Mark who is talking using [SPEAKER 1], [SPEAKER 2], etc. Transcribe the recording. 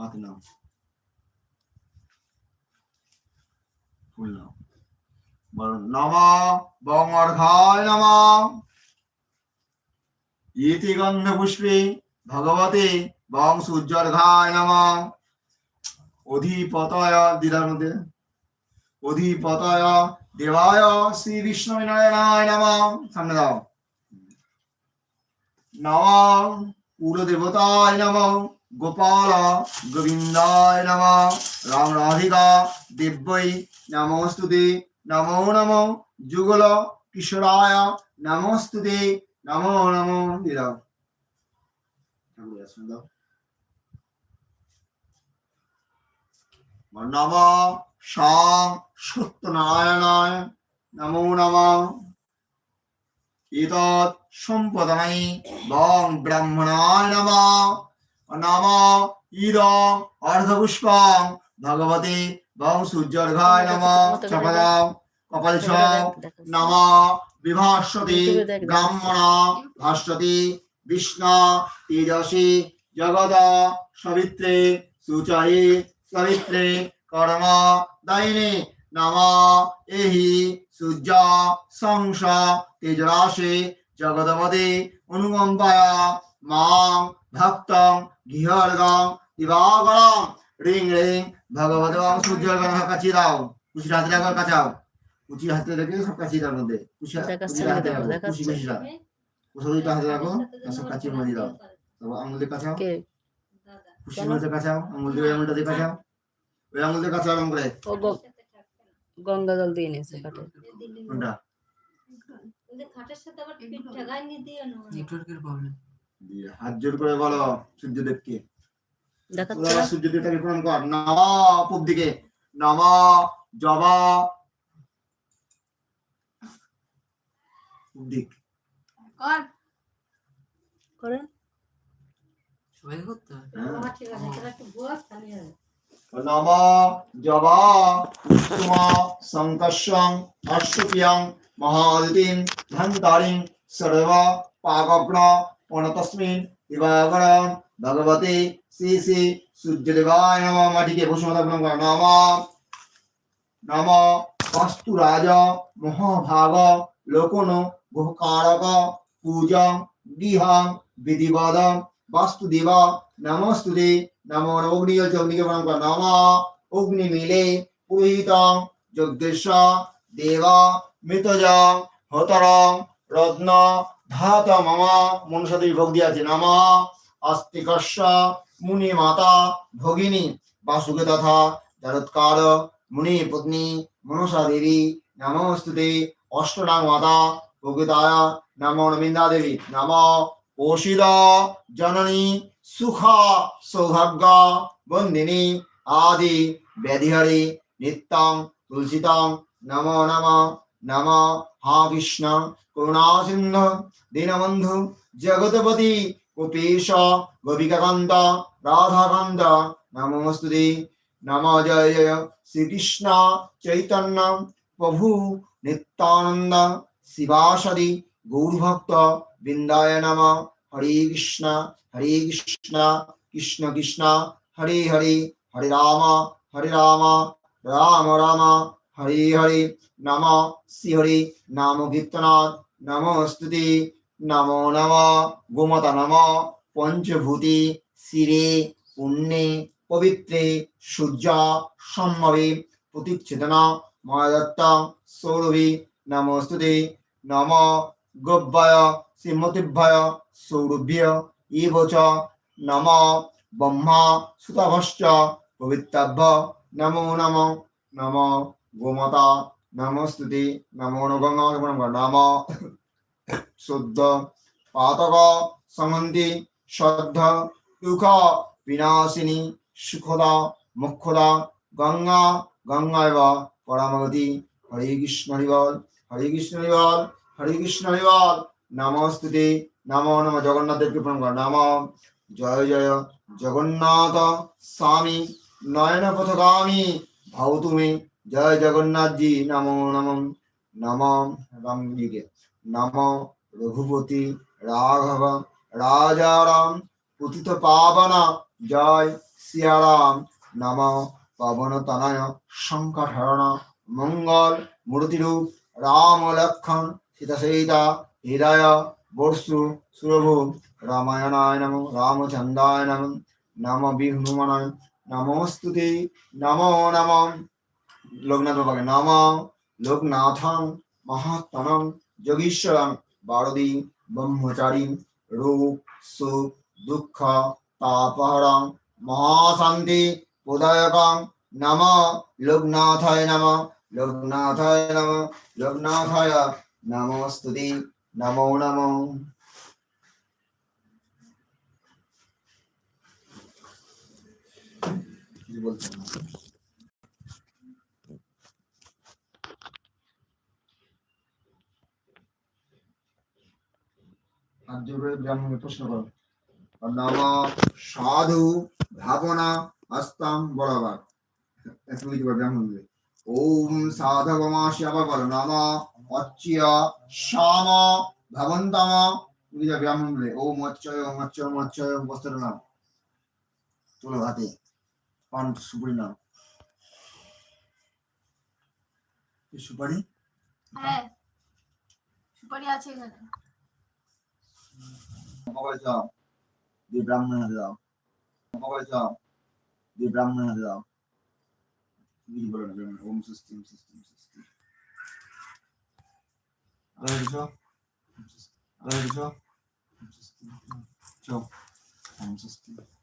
[SPEAKER 1] হাত নম ইতি গন্ধ পুষ্পে ভগবতে অধিপতয় মধ্যে অধিপতয় দেবায় শ্রী বিষ্ণু সামনে দাও নম পুরো দেবতায় নম গোপাল গোবিন্দ নম রাম রাধিকা দেব্যই নমস্তুতি নমো নম যুগল কিশোরায় নমস্তুতি নমো নম নিরাম নম সাং সত্যনারায়ণায় নমো নম এতৎ সম্পদনাই বং ব্রাহ্মণায় নমঃ নম ইদং অর্ধপুষ্পং ভগবতে বং সূর্যর্ঘায় নম চপদং কপাল নম বিভাষতি ব্রাহ্মণ ভাস্বতি বিষ্ণু তেজসী জগদ সবিত্রে সুচয়ী সবিত্রে কর্ম দাইনে নম এহি সূর্য সংস তেজরাশে জগদপদে অনুকম্পায় মং ভক্তং গৃহর্গং দিবাগরং রিং রিং ভগবত এবং সব কাছে দাও খুশি হাতে রাখার কাছাও কুচি হাতে রেখে সব কাছে মধ্যে খুশি হাতে রাখো খুশি খুশি হাতে সব কাছে মধ্যে দাও তারপর আঙুল দিয়ে কাছাও খুশি মধ্যে কাছাও আঙুল দিয়ে আঙুলটা দিয়ে কাছাও ওই আঙুল দিয়ে কাছাও
[SPEAKER 2] গঙ্গা জল দিয়ে নিয়েছে কাটে
[SPEAKER 1] খাটের সাথে আবার নিয়ে দিও না নেটওয়ার্কের প্রবলেম হাত জোর করে বলো সূর্যদেবকে সূর্যদেবটাকে প্রণাম কর নম পূব দিকে নম জব দিক কর
[SPEAKER 2] করে সবাই হ্যাঁ।
[SPEAKER 1] ধন্তারিং সর্ব পাগগ্ন অনতস্মিন দিবাকরণ ভগবতে শ্রী শ্রী সূর্যদেবায় নম মাটিকে বসুমতা প্রণাম কর নম নম কস্তুরাজ মহাভাগ লোকন বহুকারক পূজং গৃহং বিধিবদম বাস্তুদেব নমস্তুদে নম অগ্নিজল চগ্নিকে প্রণাম কর নম অগ্নি মিলে পুরোহিতং যজ্ঞেশ দেব মৃতজং হতরং রত্ন ধাতা মামা মনসাদেবী বিভক্ত আছে নামা আস্তিকস্যা মুনি মাতা ভগিনী বাসুকে তথা জরৎকার মুনি পত্নী মনসা দেবী নামস্তুতে অষ্টনাং মাতা ভোগিতায়া নাম নমিন্দা দেবী নাম পোষিদা জননী সুখা সৌভাগ্য বন্দিনী আদি ব্যাধিহারী নিত্যাং তুলসিতাং নম নম নম হা বিষ্ণু করুণাসিন্ধ দীনবন্ধু জগৎপতি কপীশ গোপিকাকান্ত রাধাকান্ত নমস্তুতি নম জয় জয় শ্রীকৃষ্ণ চৈতন্য প্রভু নিত্যানন্দ শিবাসদি গৌরভক্ত বৃন্দায় নম হরে কৃষ্ণ হরে কৃষ্ণ কৃষ্ণ কৃষ্ণ হরে হরে হরে রাম হরে রাম রাম রাম হরি হরি নম শ্রী হরি নাম কীর্তনাথ নম স্তুতি নম নম গোমতা নম পঞ্চভূতি শিরে পুণ্যে পবিত্রে সূর্য সম্ভবে প্রতিচ্ছেদন মহাদত্ত সৌরভি স্তুতি নম গোভয় শ্রীমতিভয় সৌরভ্য এব নম ব্রহ্মা সুতভ পবিত্রভ্য নমো নম নম গোমাতা নমস্তুতি নমো নগঙ্গ নাম শুদ্ধ পাতক সমন্তি শ্রদ্ধ দুঃখ বিনাশিনী সুখদা মুখদা গঙ্গা গঙ্গা এব পরামগতি হরে কৃষ্ণ হরিবল হরে কৃষ্ণ হরিবল হরে কৃষ্ণ হরিবল নমস্তুতি নম নম জগন্নাথ দেব প্রণাম নাম জয় জয় জগন্নাথ স্বামী নয়ন পথগামী ভাও তুমি জয় জগন্নাথজি নম নম নম রামজিকে নম রঘুপতি রাঘব রাজারাম পুথিত পাবনা জয় শিয়ারাম নম পাবন তনয় শঙ্করণ মঙ্গল মূর্তিরূপ রাম লক্ষণ সীতা সীতা হৃদয় বর্ষু সুরভু রামায়ণায় নম রামচন্দ্রায় নম নম বিভ্রমণ নমস্তুতি নম নম লোকনাথ বাবাকে নামাম লোকনাথং মহাত্মনম যোগীশ্বরং বারদী ব্রহ্মচারী রূপ সুখ দুঃখ তাপহরং মহাশান্তি প্রদায়কং নম লোকনাথায় নম লোকনাথায় নম লোকনাথায় নমস্তুতি নমো নমো বলতে হাত জোরে প্রশ্ন করো নাম সাধু ধাবনা আস্তাম বরাবার তুমি কি ব্রাহ্মণকে ওম সাধবমাসি আবার বলো নাম অচ্চিয়া শ্যাম ভবন্তম তুমি কি ব্রাহ্মণ বলে ও মচ্চয় মচ্চয় মচ্চয় বস্ত্র নাম তোলো হাতে পান সুপুরি নাম সুপারি হ্যাঁ
[SPEAKER 2] সুপারি আছে এখানে
[SPEAKER 1] সবাই যাও দিয়ে ব্রাহ্মণ হাতে দাও সবাই যাও দিয়ে ব্রাহ্মণ হাতে দাও ওম সিস্টেম সিস্টেম সিস্টেম চো ওম সিস্টেম